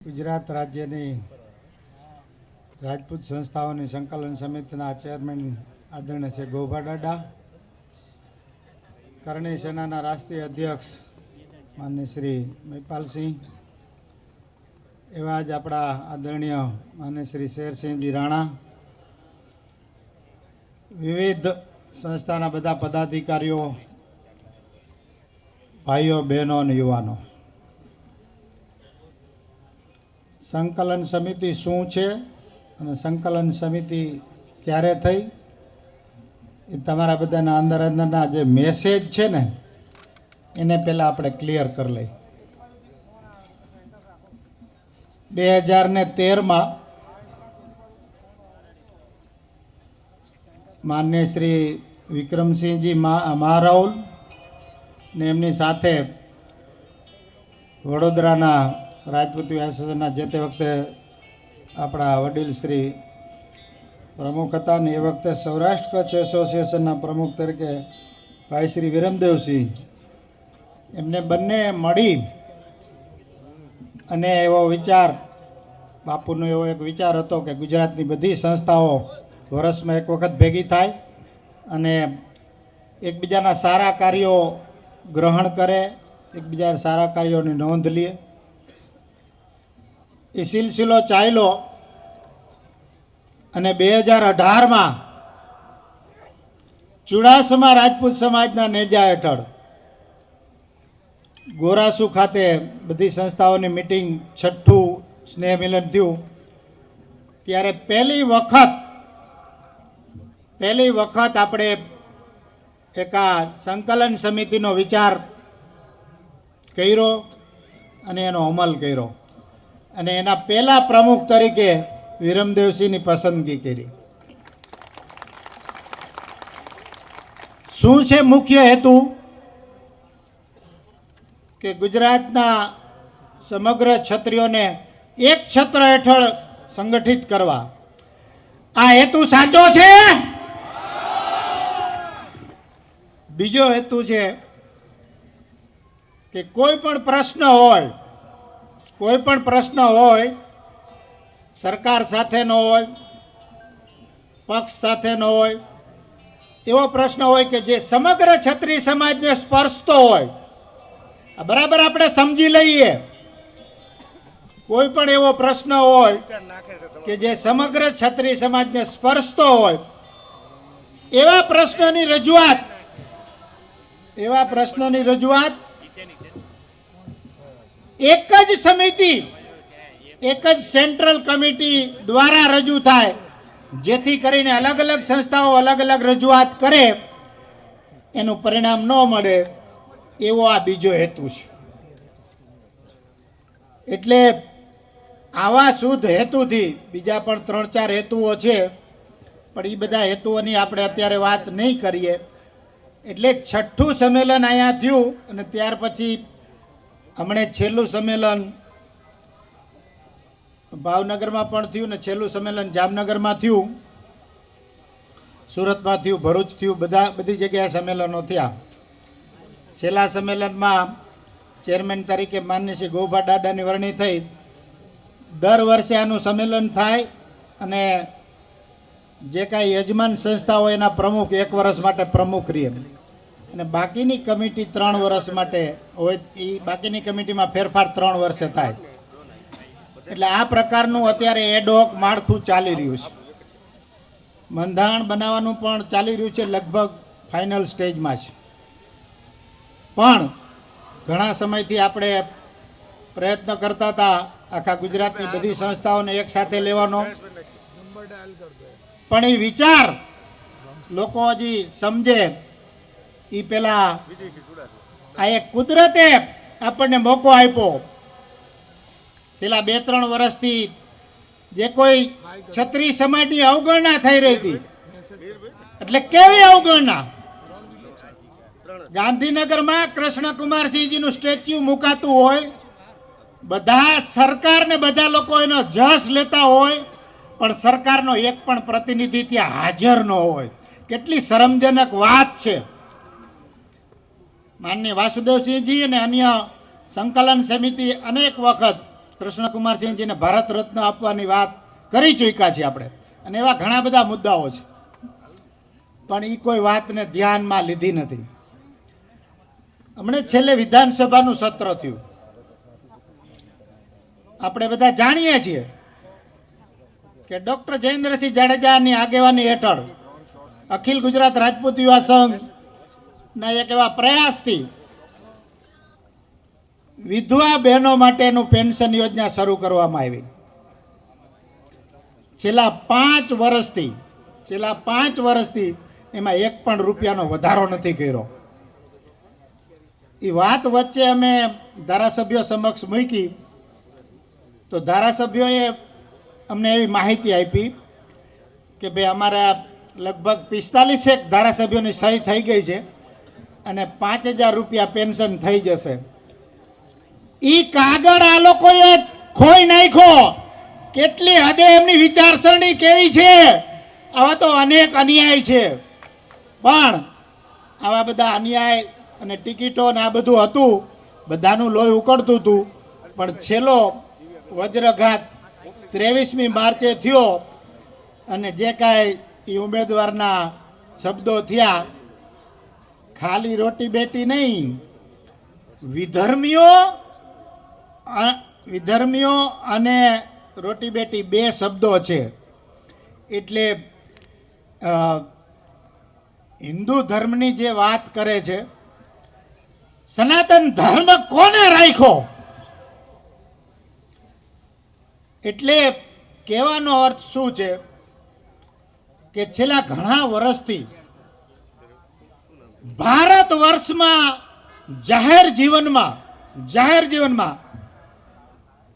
ગુજરાત રાજ્યની રાજપૂત સંસ્થાઓની સંકલન સમિતિના ચેરમેન આદરણીય છે ગોભા ડાડા, કરણી સેનાના રાષ્ટ્રીય અધ્યક્ષ માન્ય શ્રી મહિપાલસિંહ એવા જ આપણા આદરણીય માન્ય શ્રી શેરસિંહજી રાણા, વિવિધ સંસ્થાના બધા પદાધિકારીઓ, ભાઈઓ, બહેનો અને યુવાનો. સંકલન સમિતિ શું છે અને સંકલન સમિતિ ક્યારે થઈ? એ તમારા બધાના અંદર અંદરના જે મેસેજ છે ને, એને પહેલાં આપણે ક્લિયર કરી લઈ બે હજાર ને તેરમાં માન્ય શ્રી વિક્રમસિંહજી મા, મહારાઉલ ને એમની સાથે વડોદરાના રાજપૂત એસોસિએશનના જે તે વખતે આપણા વડીલ શ્રી પ્રમુખ હતા ને એ વખતે સૌરાષ્ટ્ર કચ્છ એસોસિએશનના પ્રમુખ તરીકે ભાઈ શ્રી વિરમદેવસિંહ, એમને બંને મળી અને એવો વિચાર, બાપુનો એવો એક વિચાર હતો કે ગુજરાતની બધી સંસ્થાઓ વર્ષમાં એક વખત ભેગી થાય અને એકબીજાના સારા કાર્યો ગ્રહણ કરે, એકબીજાના સારા કાર્યોની નોંધ લે. એ સિલસિલો ચાલ્યો અને બે હજાર અઢારમાં ચુડાસમા રાજપૂત સમાજના નેજા હેઠળ ગોરાસુ ખાતે બધી સંસ્થાઓની મિટિંગ, છઠ્ઠું સ્નેહ મિલન થયું. ત્યારે પહેલી વખત પહેલી વખત આપણે એક આ સંકલન સમિતિનો વિચાર કર્યો અને એનો અમલ કર્યો. અને એના પહેલા પ્રમુખ તરીકે વિરમદેવસિંહની પસંદગી કરી. શું છે મુખ્ય હેતુ? કે ગુજરાતના સમગ્ર ક્ષત્રિયોને એક છત્ર હેઠળ સંગઠિત કરવા. આ હેતુ સાચો છે? બીજો હેતુ છે કે કોઈ પણ પ્રશ્ન હોય કોઈ પણ પ્રશ્ન હોય, સરકાર સાથેનો હોય, પક્ષ સાથેનો હોય, એવો પ્રશ્ન હોય કે જે સમગ્ર છત્રી સમાજને સ્પર્શતો હોય બરાબર આપણે સમજી લઈએ. કોઈ પણ એવો પ્રશ્ન હોય કે જે સમગ્ર છત્રી સમાજને સ્પર્શતો હોય, એવા પ્રશ્નની રજૂઆત, એવા પ્રશ્નની રજૂઆત એક જ સમિતિ, એક જ સેન્ટ્રલ કમિટી દ્વારા રજૂ થાય, જેથી કરીને અલગ અલગ સંસ્થાઓ અલગ અલગ રજૂઆત કરે, એનું પરિણામ ન મળે, એવો આ બીજો હેતુ છે. એટલે આવા શુદ્ધ હેતુથી બીજા પણ ત્રણ ચાર હેતુઓ છે, પણ એ બધા હેતુઓની આપણે અત્યારે વાત નહીં કરીએ. એટલે છઠ્ઠું સંમેલન અહીંયા થયું અને ત્યાર પછી હમણે છેલ્લું સંમેલન ભાવનગરમાં પણ થયું ને છેલ્લું સંમેલન જામનગરમાં થયું. સુરતમાં થયું, ભરૂચ થયું, બધા, બધી જગ્યાએ સંમેલનો થયા. છેલ્લા સંમેલનમાં ચેરમેન તરીકે માન્ય શ્રી ગોભા દાદાની વરણી થઈ. દર વર્ષે આનું સંમેલન થાય અને જે કાંઈ યજમાન સંસ્થા હોય એના પ્રમુખ એક વર્ષ માટે પ્રમુખ રહે. અને બાકીની કમિટી ત્રણ વર્ષ માટે હોય એ બાકીની કમિટીમાં ફેરફાર ત્રણ વર્ષે થાય. એટલે આ પ્રકારનું અત્યારે એડોક માળખું ચાલી રહ્યું છે. બંધારણ બનાવવાનું પણ ચાલી રહ્યું છે લગભગ ફાઇનલ સ્ટેજમાં છે. પણ ઘણા સમયથી આપણે પ્રયત્ન કરતા હતા આખા ગુજરાતની બધી સંસ્થાઓને એક સાથે લેવાનો. પણ એ વિચાર લોકો હજી સમજે એ પેલા આ એક કુદરતે આપણને મોકો આપ્યો. પેલા બે ત્રણ વર્ષથી જે કોઈ છત્રી સમાજની અવગણના થઈ રહી હતી. એટલે કેવી અવગણના? ગાંધીનગરમાં કૃષ્ણકુમારસિંહજીનું સ્ટેચ્યુ મુકાતું હોય, બધા સરકાર ને બધા લોકો એનો જસ લેતા હોય, પણ સરકારનો એક પણ પ્રતિનિધિ ત્યાં હાજર ન હોય. કેટલી શરમજનક વાત છે. માનનીય વાસુદેવસિંહજી અને અન્ય સંકલન સમિતિ અનેક વખત કૃષ્ણકુમારસિંહજીને ભારત રત્ન આપવાની વાત કરી ચૂક્યા છીએ આપણે. અને એવા ઘણા બધા મુદ્દાઓ છે. પણ એ કોઈ વાતને ધ્યાનમાં લીધી નથી. હમણાં છેલ્લે વિધાનસભાનું સત્ર થયું. આપણે બધા જાણીએ છીએ કે ડોક્ટર જયેન્દ્રસિંહ જાડેજાની આગેવાની હેઠળ અખિલ ગુજરાત રાજપૂત યુવા સંઘના એક એવા પ્રયાસથી વિધવા બહેનો માટેનું પેન્શન યોજના શરૂ કરવામાં આવી. છેલ્લા પાંચ વર્ષથી, છેલ્લા પાંચ વર્ષથી એમાં એક પણ રૂપિયાનો વધારો નથી કર્યો. એ વાત વચ્ચે અમે ધારાસભ્યો સમક્ષ મૂકી, તો ધારાસભ્યોએ અમને એવી માહિતી આપી કે ભાઈ અમારા લગભગ પિસ્તાલીસેક ધારાસભ્યોની સહી થઈ ગઈ છે. અને પાંચ હજાર રૂપિયા પેન્શન થઈ જશે. ઈ કાગળ આ લોકોએ ખોઈ નાખ્યો. કેટલી હદે એમની વિચારસરણી કેવી છે? આવા તો અનેક અન્યાય છે. પણ આવા બધા અન્યાય અને ટિકિટો ને આ બધું હતું, બધાનું લોહી ઉકળતું હતું. પણ છેલ્લો વજ્રઘાત ત્રેવીસમી માર્ચે થયો અને જે કાંઈ એ ઉમેદવારના શબ્દો થયા ખાલી રોટી બેટી નહીં. વિધર્મીઓ વિધર્મીઓ અને રોટી બેટી બે શબ્દો છે. એટલે હિન્દુ ધર્મની જે વાત કરે છે, સનાતન ધર્મ કોને રાખ્યો? એટલે કહેવાનો અર્થ શું છે? કે છેલ્લા ઘણા વર્ષથી ભારત વર્ષમાં જાહેર જીવનમાં જાહેર જીવનમાં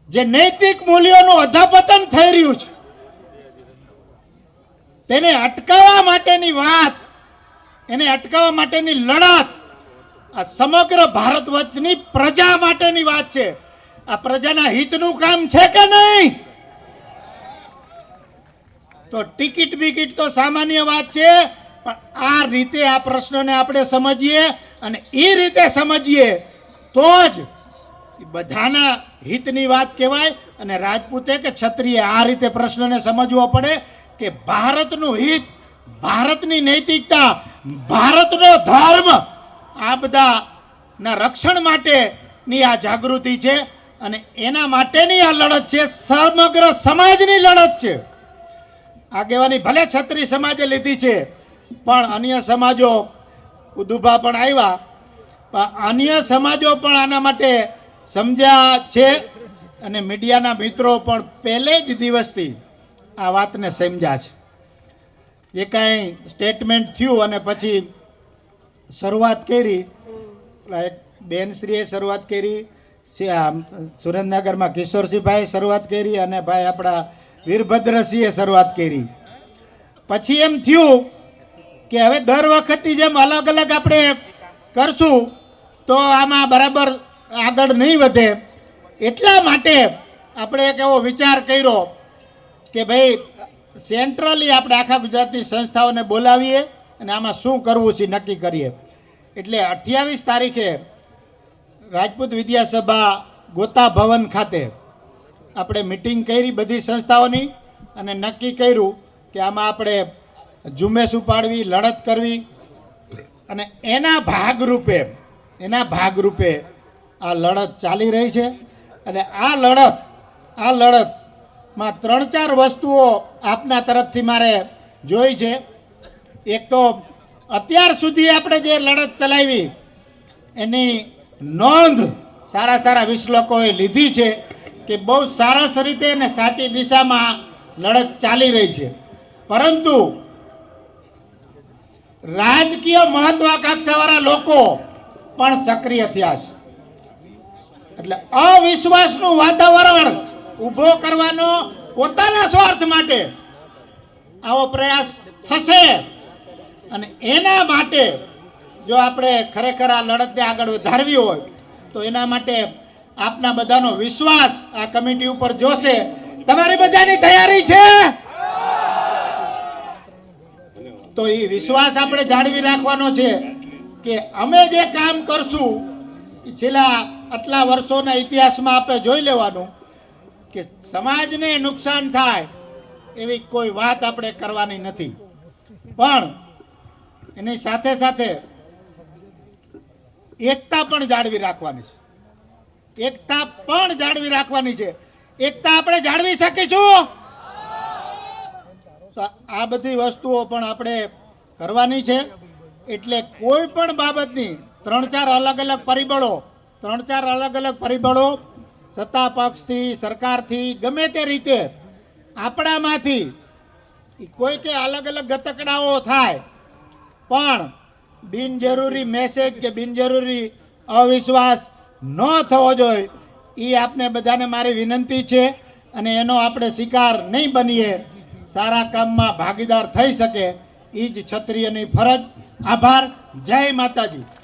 જે નૈતિક મૂલ્યોનું અધપતન થઈ રહ્યું છે, તેને અટકાવવા માટેની વાત, એને અટકાવવા માટેની લડત, આ સમગ્ર ભારત વર્ષની પ્રજા માટેની વાત છે. આ પ્રજાના હિતનું કામ છે કે નહીં? તો ટિકિટ બિકિટ તો સામાન્ય વાત છે આ રીતે આ પ્રશ્નને આપણે સમજીએ અને એ રીતે સમજીએ તો જ બધાના હિતની વાત કહેવાય અને રાજપૂતે કે ક્ષત્રિય આ રીતે પ્રશ્નને સમજવો પડે કે ભારતનું હિત, ભારતની નૈતિકતા, ભારતનો ધર્મ આ બધાના રક્ષણ માટેની આ જાગૃતિ છે અને એના માટેની આ લડત છે, સમગ્ર સમાજની લડત છે. આગેવાની ભલે છત્રી સમાજે લીધી છે પણ અન્ય સમાજો, ઉદુભા પણ આવ્યા. અન્ય સમાજો પણ આના માટે સમજ્યા છે અને મીડિયાના મિત્રો પણ પહેલે જ દિવસથી આ વાતને સમજ્યા છે. જે કાંઈ સ્ટેટમેન્ટ થયું અને પછી શરૂઆત કરી બેનશ્રીએ શરૂઆત કરી સુરેન્દ્રનગરમાં કિશોરસિંહભાઈએ શરૂઆત કરી અને ભાઈ આપણા વીરભદ્રસિંહે શરૂઆત કરી. પછી એમ થયું કે હવે દર વખતની જેમ અલગ અલગ આપણે કરશું, તો આમાં બરાબર આગળ નહીં વધે. એટલા માટે આપણે એક એવો વિચાર કર્યો કે ભાઈ સેન્ટ્રલી આપણે આખા ગુજરાતની સંસ્થાઓને બોલાવીએ અને આમાં શું કરવું છે નક્કી કરીએ. એટલે અઠ્યાવીસ તારીખે રાજપૂત વિદ્યાસભા ગોતા ભવન ખાતે આપણે મિટિંગ કરી બધી સંસ્થાઓની અને નક્કી કર્યું કે આમાં આપણે ઝુંબેશ ઉપાડવી, લડત કરવી અને એના ભાગરૂપે એના ભાગરૂપે આ લડત ચાલી રહી છે અને આ લડત, આ લડતમાં ત્રણ ચાર વસ્તુઓ આપના તરફથી મારે જોઈ છે. એક તો અત્યાર સુધી આપણે જે લડત ચલાવી, એની નોંધ સારા સારા વિશ્લોકોએ લીધી છે કે બહુ સારસ રીતે અને સાચી દિશામાં લડત ચાલી રહી છે. પરંતુ રાજકીય મહત્વાકાંક્ષાવાળા લોકો પણ સક્રિય થયા છે. એટલે અવિશ્વાસનું વાતાવરણ ઊભો કરવાનો પોતાના સ્વાર્થ માટે આવો પ્રયાસ થશે અને એના માટે જો આપણે ખરેખર આ લડતને આગળ વધારવી હોય, તો એના માટે આપના બધાનો વિશ્વાસ આ કમિટી ઉપર જોશે. તમારી બધાની તૈયારી છે? તો એ વિશ્વાસ આપણે જાળવી રાખવાનો છે કે અમે જે કામ કરશું છેલ્લા આટલા વર્ષોના ઇતિહાસમાં આપણે જોઈ લેવાનું કે સમાજને નુકસાન થાય એવી કોઈ વાત આપણે કરવાની નથી. પણ એની સાથે સાથે એકતા પણ જાળવી રાખવાની છે. એકતા પણ જાળવી રાખવાની છે. એકતા આપણે જાળવી શકીશું? તો આ બધી વસ્તુઓ પણ આપણે કરવાની છે. એટલે કોઈ પણ બાબતની ત્રણ ચાર અલગ અલગ પરિબળો, ત્રણ ચાર અલગ અલગ પરિબળો સત્તા પક્ષથી, સરકારથી ગમે તે રીતે આપણામાંથી કોઈ કે અલગ અલગ ગતકડાઓ થાય, પણ બિનજરૂરી મેસેજ કે બિનજરૂરી અવિશ્વાસ ન થવો જોઈએ એ આપને બધાને મારી વિનંતી છે અને એનો આપણે શિકાર નહીં બનીએ. સારા કામમાં ભાગીદાર થઈ શકે એ જ ક્ષત્રિયની ફરજ. આભાર. જય માતાજી.